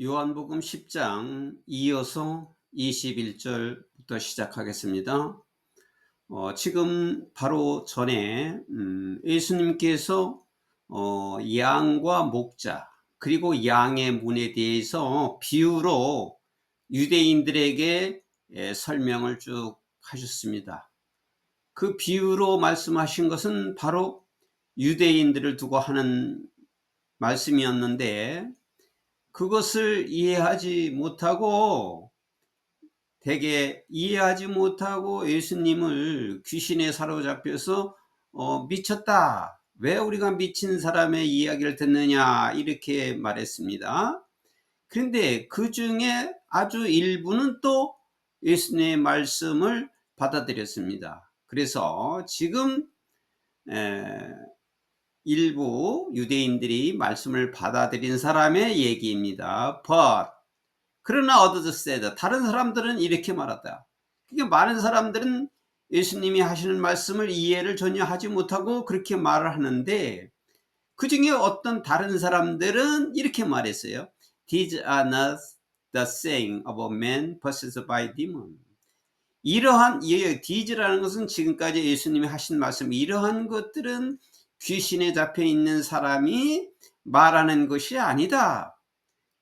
요한복음 10장 이어서 21절부터 시작하겠습니다. 어, 지금 바로 전에 음, 예수님께서 어, 양과 목자 그리고 양의 문에 대해서 비유로 유대인들에게 에, 설명을 쭉 하셨습니다. 그 비유로 말씀하신 것은 바로 유대인들을 두고 하는 말씀이었는데 그것을 이해하지 못하고 대개 이해하지 못하고 예수님을 귀신에 사로잡혀서 어, 미쳤다. 왜 우리가 미친 사람의 이야기를 듣느냐 이렇게 말했습니다. 그런데 그 중에 아주 일부는 또 예수님의 말씀을 받아들였습니다. 그래서 지금 에, 일부 유대인들이 말씀을 받아들인 사람의 얘기입니다. But 그러나 others said 다른 사람들은 이렇게 말하다. 그러니까 많은 사람들은 예수님이 하시는 말씀을 이해를 전혀 하지 못하고 그렇게 말을 하는데 그 중에 어떤 다른 사람들은 이렇게 말했어요. These are not the saying of a man possessed by demon. 이러한 이 디즈라는 것은 지금까지 예수님이 하신 말씀 이러한 것들은 귀신에 잡혀 있는 사람이 말하는 것이 아니다.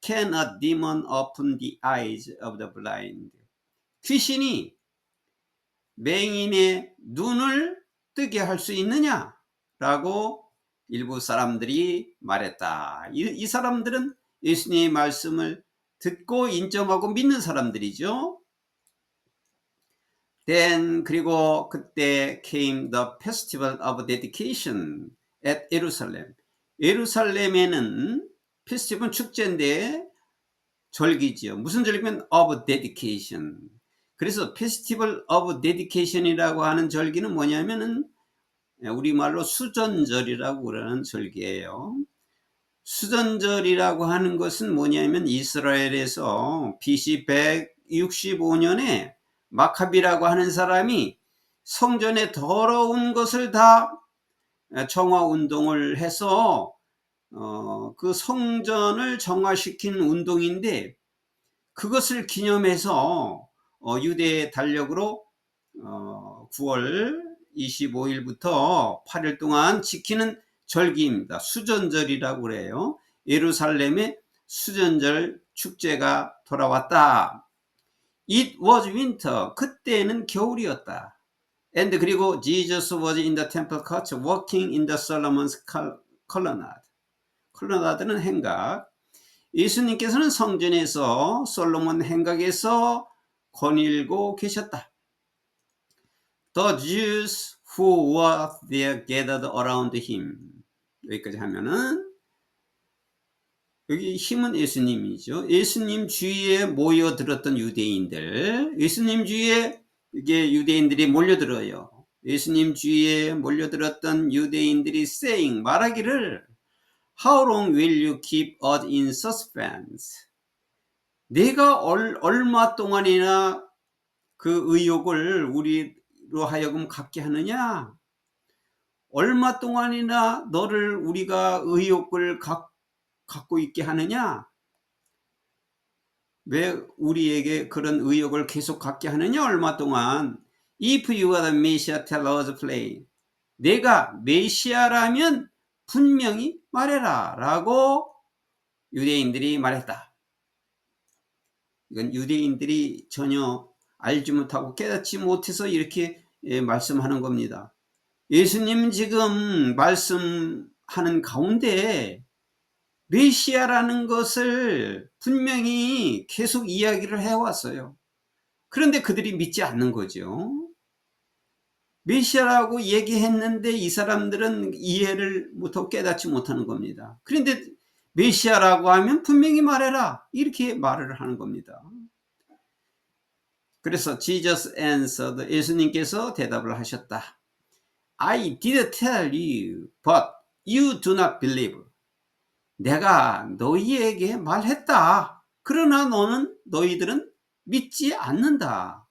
Can a demon open the eyes of the blind? 귀신이 맹인의 눈을 뜨게 할 수 있느냐? 라고 일부 사람들이 말했다. 이, 이 사람들은 예수님의 말씀을 듣고 인정하고 믿는 사람들이죠. Then 그리고 그때 came the festival of dedication at Jerusalem. 예루살렘에는 페스티벌 축제인데 절기지요. 무슨 절기면 of dedication. 그래서 페스티벌 of dedication이라고 하는 절기는 뭐냐면은 우리말로 수전절이라고 그러는 절기예요. 수전절이라고 하는 것은 뭐냐면 이스라엘에서 BC 165년에 마카비라고 하는 사람이 성전에 더러운 것을 다 정화 운동을 해서 어, 그 성전을 정화시킨 운동인데 그것을 기념해서 어, 유대 달력으로 어, 9월 25일부터 8일 동안 지키는 절기입니다. 수전절이라고 그래요. 예루살렘의 수전절 축제가 돌아왔다. It was winter. 그때는 겨울이었다. And 그리고 Jesus was in the temple court walking in the Solomon's colonnade. 콜로나드는 행각. 예수님께서는 성전에서 솔로몬 행각에서 거닐고 계셨다. The Jews who were there gathered around him. 여기까지 하면은 여기 힘은 예수님이죠. 예수님 주위에 모여들었던 유대인들, 예수님 주위에 이게 유대인들이 몰려들어요. 예수님 주위에 몰려들었던 유대인들이 saying 말하기를 How long will you keep us in suspense? 내가 얼, 얼마 동안이나 그 의욕을 우리로 하여금 갖게 하느냐? 얼마 동안이나 너를 우리가 의욕을 갖 갖고 있게 하느냐? 왜 우리에게 그런 의욕을 계속 갖게 하느냐? 얼마 동안 If you are the Messiah, tell us plain. 내가 메시아라면 분명히 말해라 라고 유대인들이 말했다. 이건 유대인들이 전혀 알지 못하고 깨닫지 못해서 이렇게 예, 말씀하는 겁니다. 예수님 지금 말씀하는 가운데 메시아라는 것을 분명히 계속 이야기를 해왔어요. 그런데 그들이 믿지 않는 거죠. 메시아라고 얘기했는데 이 사람들은 이해를 못하고 깨닫지 못하는 겁니다. 그런데 메시아라고 하면 분명히 말해라. 이렇게 말을 하는 겁니다. 그래서 Jesus answered 예수님께서 대답을 하셨다. I did tell you, but you do not believe. 내가 너희에게 말했다. 그러나 너는 너희들은 믿지 않는다.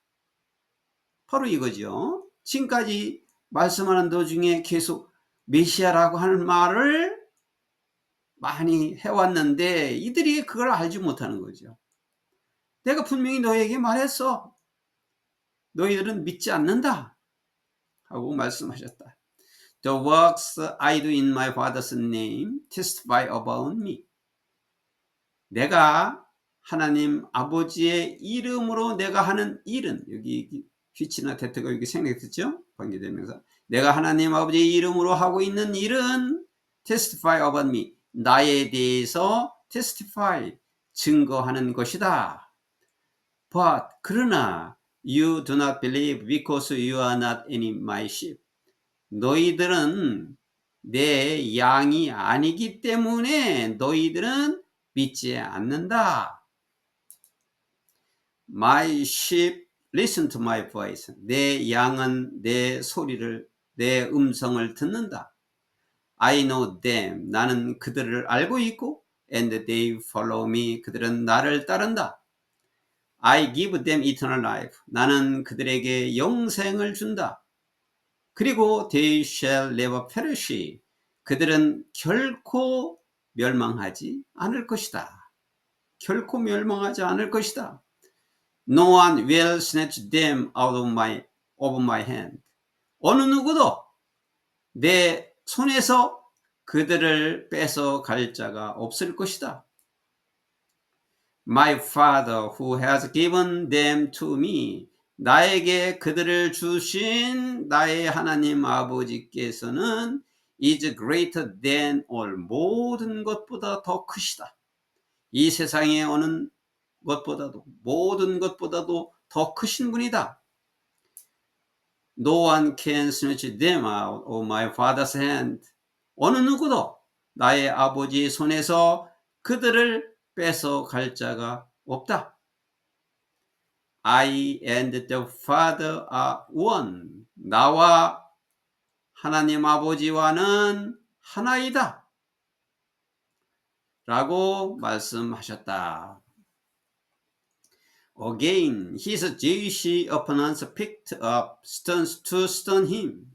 바로 이거죠. 지금까지 말씀하는 도중에 계속 메시아라고 하는 말을 많이 해왔는데 이들이 그걸 알지 못하는 거죠. 내가 분명히 너에게 말했어. 너희들은 믿지 않는다. 하고 말씀하셨다. The works I do in my Father's name testify about me. 내가 하나님 아버지의 이름으로 내가 하는 일은 여기 휘치나 테트가 여기 생략됐죠? 관계대명사. 내가 하나님 아버지의 이름으로 하고 있는 일은 testify about me. 나에 대해서 testify 증거하는 것이다. But 그러나 you do not believe because you are not any my sheep. 너희들은 내 양이 아니기 때문에 너희들은 믿지 않는다. My sheep listen to my voice. 내 양은 내 소리를, 내 음성을 듣는다. I know them. 나는 그들을 알고 있고, and they follow me. 그들은 나를 따른다. I give them eternal life. 나는 그들에게 영생을 준다. 그리고 they shall never perish. 그들은 결코 멸망하지 않을 것이다. 결코 멸망하지 않을 것이다. No one will snatch them out of my, of my hand. 어느 누구도 내 손에서 그들을 뺏어 갈 자가 없을 것이다. My father who has given them to me. 나에게 그들을 주신 나의 하나님 아버지께서는 is greater than all. 모든 것보다 더 크시다. 이 세상에 어느 것보다도 모든 것보다도 더 크신 분이다. No one can snatch them out of my father's hand. 어느 누구도 나의 아버지의 손에서 그들을 뺏어 갈 자가 없다. I and the Father are one. 나와 하나님 아버지와는 하나이다. 라고 말씀하셨다. Again, his Jewish opponents picked up stones to stone him.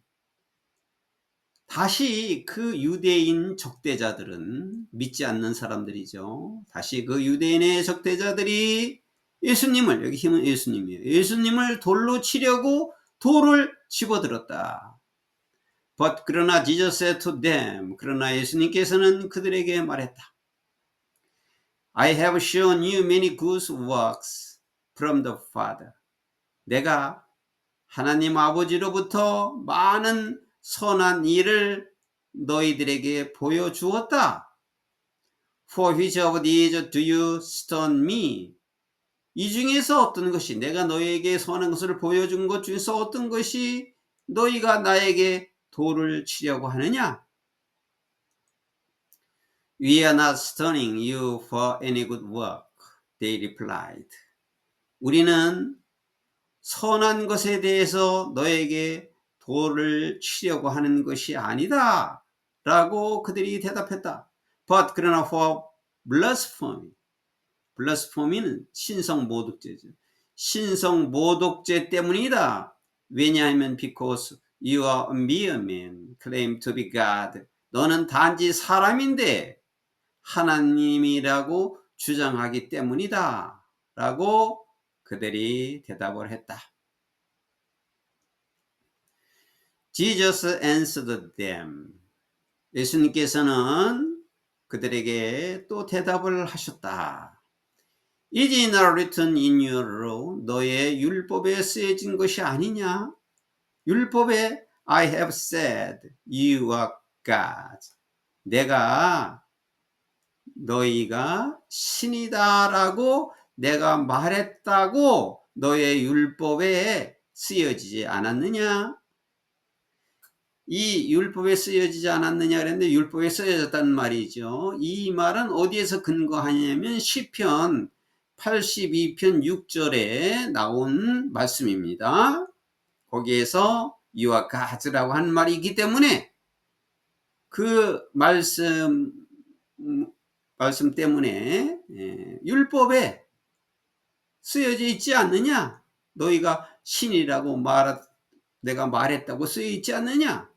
다시 그 유대인 적대자들은 믿지 않는 사람들이죠. 다시 그 유대인의 적대자들이 예수님을 여기 힘은 예수님이에요. 예수님을 돌로 치려고 돌을 집어들었다. But 그러나 Jesus said to them 그러나 예수님께서는 그들에게 말했다. I have shown you many good works from the Father. 내가 하나님 아버지로부터 많은 선한 일을 너희들에게 보여주었다. For which of these do you stone me? 이 중에서 어떤 것이 내가 너희에게 선한 것을 보여준 것 중에서 어떤 것이 너희가 나에게 돌을 치려고 하느냐? We are not stoning you for any good work, they replied. 우리는 선한 것에 대해서 너에게 돌을 치려고 하는 것이 아니다. 라고 그들이 대답했다. But 그러나 for blasphemy. Blasphemy는 신성 모독죄죠. 신성 모독죄 때문이다. 왜냐하면 because you are mere man, claim to be God. 너는 단지 사람인데 하나님이라고 주장하기 때문이다. 라고 그들이 대답을 했다. Jesus answered them. 예수님께서는 그들에게 또 대답을 하셨다. Is it not written in your law? 너의 율법에 쓰여진 것이 아니냐? 율법에 I have said you are God. 내가 너희가 신이다라고 내가 말했다고 너의 율법에 쓰여지지 않았느냐? 이 율법에 쓰여지지 않았느냐 그랬는데 율법에 쓰여졌다는 말이죠. 이 말은 어디에서 근거하냐면 시편 82편 6절에 나온 말씀입니다. 거기에서 이와 가즈라고 한 말이 있기 때문에 그 말씀 말씀 때문에 예, 율법에 쓰여져 있지 않느냐? 너희가 신이라고 말 내가 말했다고 쓰여 있지 않느냐?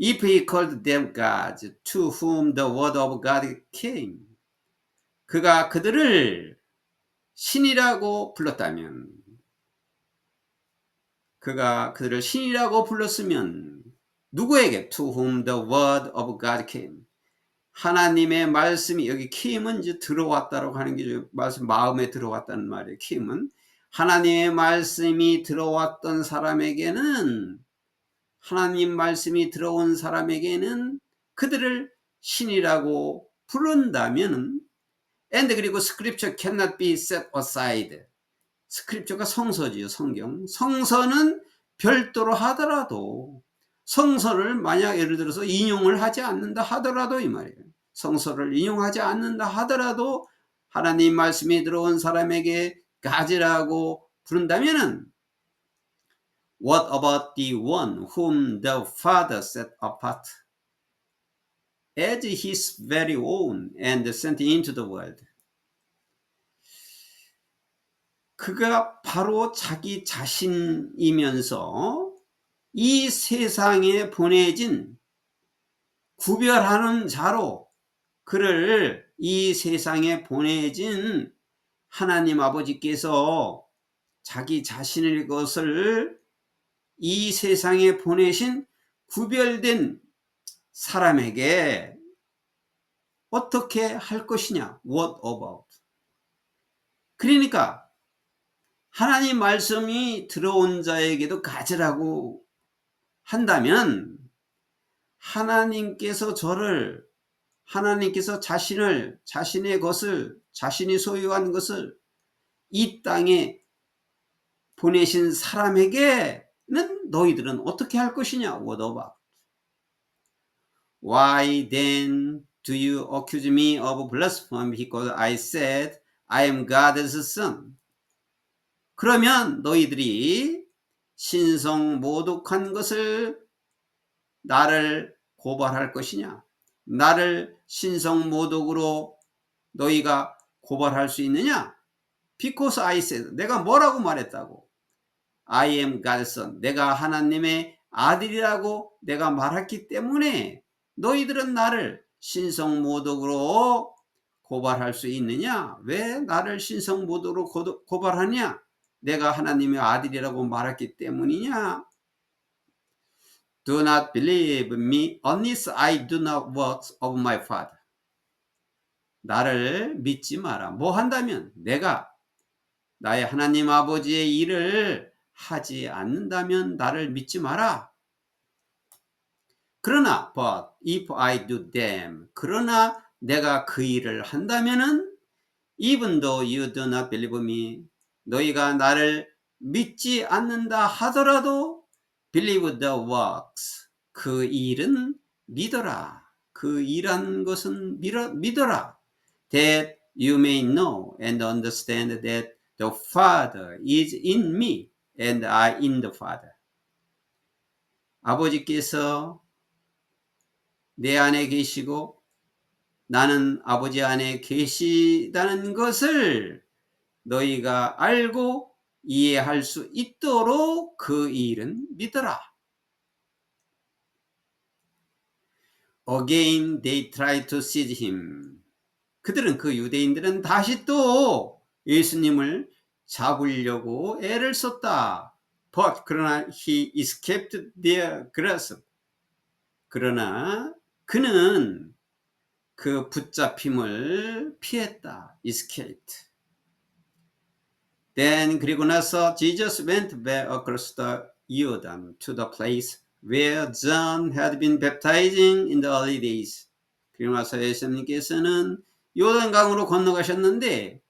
If he called them gods to whom the word of God came. 그가 그들을 신이라고 불렀다면 그가 그들을 신이라고 불렀으면 누구에게 to whom the word of God came 하나님의 말씀이 여기 킴은 이제 들어왔다라고 하는 게 말씀 마음에 들어왔다는 말이에요. 킴은 하나님의 말씀이 들어왔던 사람에게는 하나님 말씀이 들어온 사람에게는 그들을 신이라고 부른다면은 and 그리고 scripture cannot be set aside. 스크립처가 성서지요, 성경. 성서는 별도로 하더라도 성서를 만약 예를 들어서 인용을 하지 않는다 하더라도 이 말이에요. 성서를 인용하지 않는다 하더라도 하나님 말씀이 들어온 사람에게 가지라고 부른다면은 What about the one whom the Father set apart as his very own and sent into the world? 그가 바로 자기 자신이면서 이 세상에 보내진 구별하는 자로 그를 이 세상에 보내진 하나님 아버지께서 자기 자신의 것을 이 세상에 보내신 구별된 사람에게 어떻게 할 것이냐? What about? 그러니까 하나님 말씀이 들어온 자에게도 가지라고 한다면 하나님께서 저를 하나님께서 자신을 자신의 것을 자신이 소유한 것을 이 땅에 보내신 사람에게는 너희들은 어떻게 할 것이냐? What about? Why then do you accuse me of blasphemy because I said I am God's son? 그러면 너희들이 신성 모독한 것을 나를 고발할 것이냐? 나를 신성 모독으로 너희가 고발할 수 있느냐? Because I said, 내가 뭐라고 말했다고? I am God's son. 내가 하나님의 아들이라고 내가 말했기 때문에 너희들은 나를 신성 모독으로 고발할 수 있느냐? 왜 나를 신성 모독으로 고발하냐? 내가 하나님의 아들이라고 말했기 때문이냐? Do not believe me unless I do not works of my father. 나를 믿지 마라. 뭐 한다면 내가 나의 하나님 아버지의 일을 하지 않는다면 나를 믿지 마라. 그러나 but if I do them 그러나 내가 그 일을 한다면은 even though you do not believe me 너희가 나를 믿지 않는다 하더라도 believe the works 그 일은 믿어라 그 일한 것은 믿어라 that you may know and understand that the Father is in me and I in the Father 아버지께서 내 안에 계시고 나는 아버지 안에 계시다는 것을 너희가 알고 이해할 수 있도록 그 일은 믿어라. Again they tried to seize him. 그들은 그 유대인들은 다시 또 예수님을 잡으려고 애를 썼다. But 그러나 he escaped their grasp. 그러나 그는 그 붙잡힘을 피했다. escaped. Then 그리고 나서 Jesus went back across the Jordan to the place where John had been baptizing in the early days. 그리고 나서 예수님께서는 요단강으로 건너가셨는데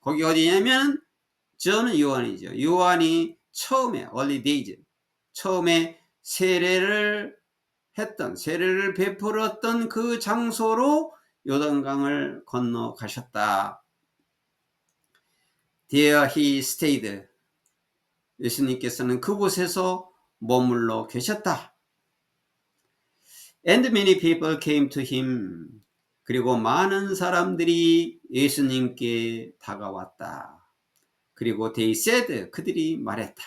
거기 어디냐면 저는 요한이죠. 요한이 처음에 early days 처음에 세례를 했던 세례를 베풀었던 그 장소로 요단강을 건너가셨다. There he stayed. 예수님께서는 그곳에서 머물러 계셨다. And many people came to him. 그리고 많은 사람들이 예수님께 다가왔다. 그리고 they said, 그들이 말했다.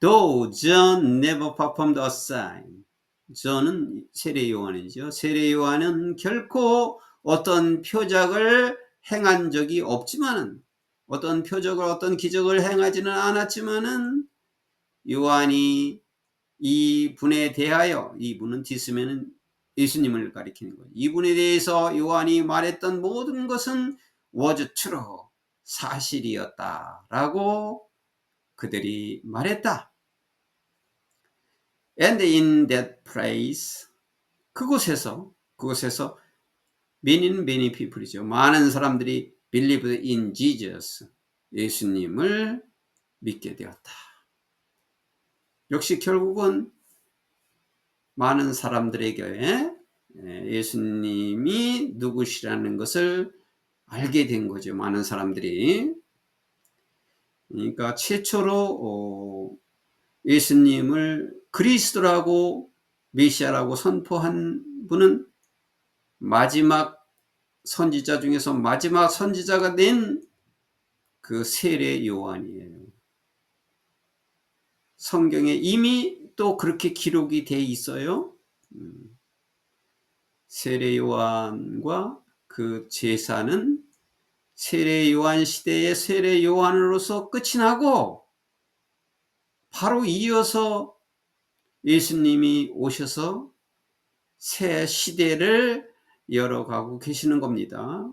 Though John never performed a sign. 저는 세례 요한이죠. 세례 요한은 결코 어떤 표적을 행한 적이 없지만은 어떤 표적을 어떤 기적을 행하지는 않았지만은 요한이 이 분에 대하여 이 분은 디스면은 예수님을 가리키는 거예요. 이분에 대해서 요한이 말했던 모든 것은 true 사실이었다라고 그들이 말했다. And in that place 그곳에서 그곳에서 many many people이죠. 많은 사람들이 believed in Jesus 예수님을 믿게 되었다. 역시 결국은 많은 사람들에게 예수님이 누구시라는 것을 알게 된 거죠. 많은 사람들이. 그러니까 최초로 어, 예수님을 그리스도라고 메시아라고 선포한 분은 마지막 선지자 중에서 마지막 선지자가 된 그 세례 요한이에요. 성경에 이미 또 그렇게 기록이 돼 있어요. 음. 세례 요한과 그 제사는 세례 요한 시대의 세례 요한으로서 끝이 나고 바로 이어서 예수님이 오셔서 새 시대를 열어가고 계시는 겁니다.